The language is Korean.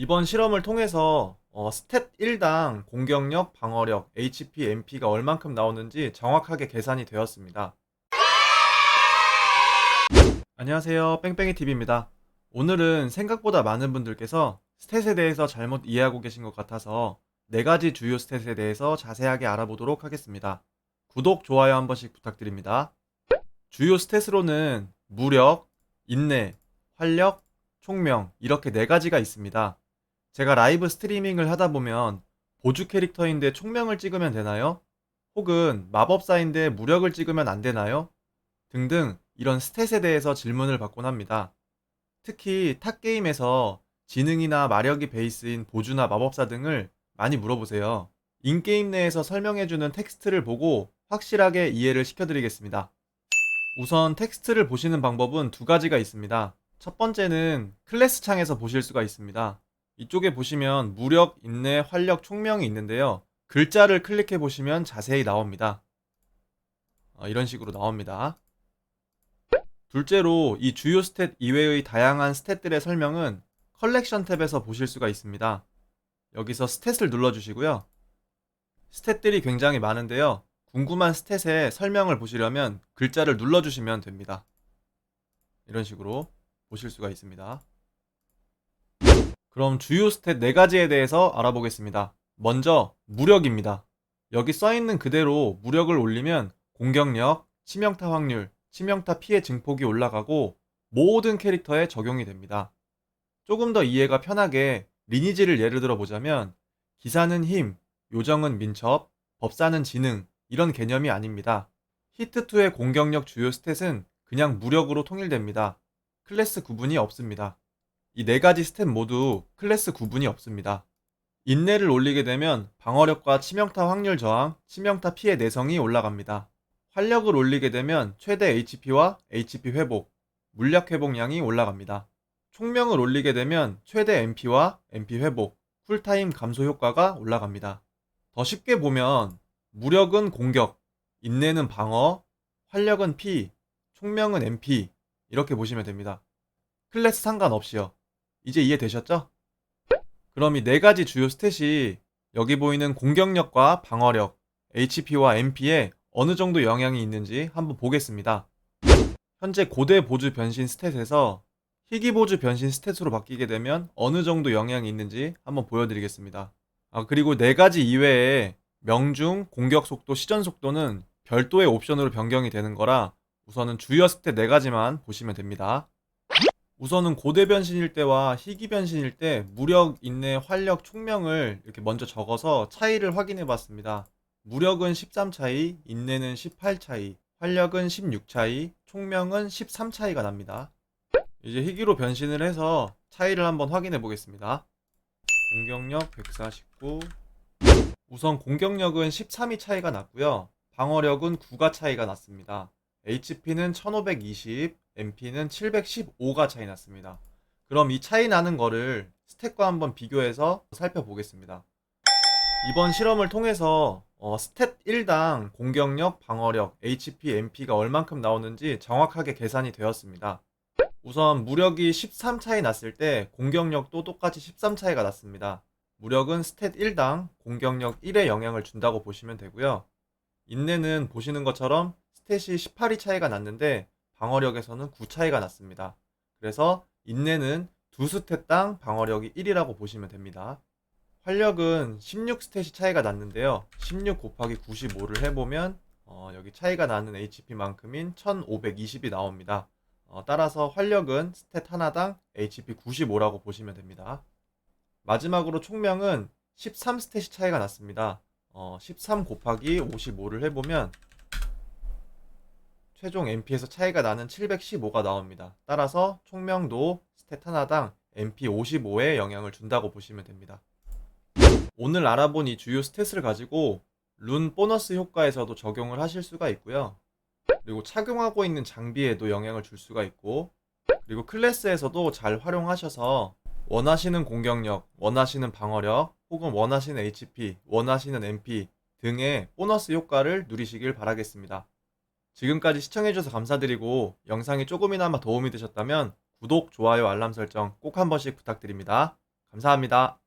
이번 실험을 통해서 어, 스탯 1당 공격력, 방어력, HP, MP가 얼만큼 나오는지 정확하게 계산이 되었습니다. 안녕하세요. 뺑뺑이TV입니다. 오늘은 생각보다 많은 분들께서 스탯에 대해서 잘못 이해하고 계신 것 같아서 네 가지 주요 스탯에 대해서 자세하게 알아보도록 하겠습니다. 구독, 좋아요 한 번씩 부탁드립니다. 주요 스탯으로는 무력, 인내, 활력, 총명 이렇게 네 가지가 있습니다. 제가 라이브 스트리밍을 하다 보면 보조 캐릭터인데 총명을 찍으면 되나요? 혹은 마법사인데 무력을 찍으면 안 되나요? 등등 이런 스탯에 대해서 질문을 받곤 합니다. 특히 탑게임에서 지능이나 마력이 베이스인 보주나 마법사 등을 많이 물어보세요. 인게임 내에서 설명해주는 텍스트를 보고 확실하게 이해를 시켜드리겠습니다. 우선 텍스트를 보시는 방법은 두 가지가 있습니다. 첫 번째는 클래스 창에서 보실 수가 있습니다. 이쪽에 보시면 무력, 인내, 활력, 총명이 있는데요. 글자를 클릭해 보시면 자세히 나옵니다. 어, 이런 식으로 나옵니다. 둘째로 이 주요 스탯 이외의 다양한 스탯들의 설명은 컬렉션 탭에서 보실 수가 있습니다. 여기서 스탯을 눌러주시고요. 스탯들이 굉장히 많은데요. 궁금한 스탯의 설명을 보시려면 글자를 눌러주시면 됩니다. 이런 식으로 보실 수가 있습니다. 그럼 주요 스탯 4가지에 대해서 알아보겠습니다. 먼저 무력입니다. 여기 써있는 그대로 무력을 올리면 공격력, 치명타 확률, 치명타 피해 증폭이 올라가고 모든 캐릭터에 적용이 됩니다. 조금 더 이해가 편하게 리니지를 예를 들어 보자면 기사는 힘, 요정은 민첩, 법사는 지능 이런 개념이 아닙니다. 히트2의 공격력 주요 스탯은 그냥 무력으로 통일됩니다. 클래스 구분이 없습니다. 이 네 가지 스탯 모두 클래스 구분이 없습니다. 인내를 올리게 되면 방어력과 치명타 확률 저항, 치명타 피해 내성이 올라갑니다. 활력을 올리게 되면 최대 HP와 HP 회복, 물약 회복량이 올라갑니다. 총명을 올리게 되면 최대 MP와 MP 회복, 쿨타임 감소 효과가 올라갑니다. 더 쉽게 보면 무력은 공격, 인내는 방어, 활력은 피, 총명은 MP 이렇게 보시면 됩니다. 클래스 상관없이요. 이제 이해되셨죠? 그럼 이 네 가지 주요 스탯이 여기 보이는 공격력과 방어력, HP와 MP에 어느 정도 영향이 있는지 한번 보겠습니다. 현재 고대 보주 변신 스탯에서 희귀 보주 변신 스탯으로 바뀌게 되면 어느 정도 영향이 있는지 한번 보여드리겠습니다. 아, 그리고 네 가지 이외에 명중, 공격 속도, 시전 속도는 별도의 옵션으로 변경이 되는 거라 우선은 주요 스탯 네 가지만 보시면 됩니다. 우선은 고대 변신일 때와 희귀 변신일 때 무력, 인내, 활력, 총명을 이렇게 먼저 적어서 차이를 확인해 봤습니다. 무력은 13 차이, 인내는 18 차이, 활력은 16 차이, 총명은 13 차이가 납니다. 이제 희귀로 변신을 해서 차이를 한번 확인해 보겠습니다. 공격력 149. 우선 공격력은 13이 차이가 났고요. 방어력은 9가 차이가 났습니다. HP는 1520, MP는 715가 차이 났습니다. 그럼 이 차이 나는 거를 스탯과 한번 비교해서 살펴보겠습니다. 이번 실험을 통해서 어, 스탯 1당 공격력, 방어력, HP, MP가 얼만큼 나오는지 정확하게 계산이 되었습니다. 우선 무력이 13 차이 났을 때 공격력도 똑같이 13 차이가 났습니다. 무력은 스탯 1당 공격력 1에 영향을 준다고 보시면 되고요. 인내는 보시는 것처럼 스탯이 18이 차이가 났는데 방어력에서는 9 차이가 났습니다. 그래서 인내는 두 스탯당 방어력이 1이라고 보시면 됩니다. 활력은 16 스탯이 차이가 났는데요. 16 곱하기 95를 해보면 어, 여기 차이가 나는 HP만큼인 1520이 나옵니다. 어, 따라서 활력은 스탯 하나당 HP 95라고 보시면 됩니다. 마지막으로 총명은 13 스탯이 차이가 났습니다. 어, 13 곱하기 55를 해보면 최종 MP에서 차이가 나는 715가 나옵니다. 따라서 총명도 스탯 하나당 MP 55에 영향을 준다고 보시면 됩니다. 오늘 알아본 이 주요 스탯을 가지고 룬 보너스 효과에서도 적용을 하실 수가 있고요. 그리고 착용하고 있는 장비에도 영향을 줄 수가 있고 그리고 클래스에서도 잘 활용하셔서 원하시는 공격력, 원하시는 방어력, 혹은 원하시는 HP, 원하시는 MP 등의 보너스 효과를 누리시길 바라겠습니다. 지금까지 시청해주셔서 감사드리고 영상이 조금이나마 도움이 되셨다면 구독, 좋아요, 알람 설정 꼭 한 번씩 부탁드립니다. 감사합니다.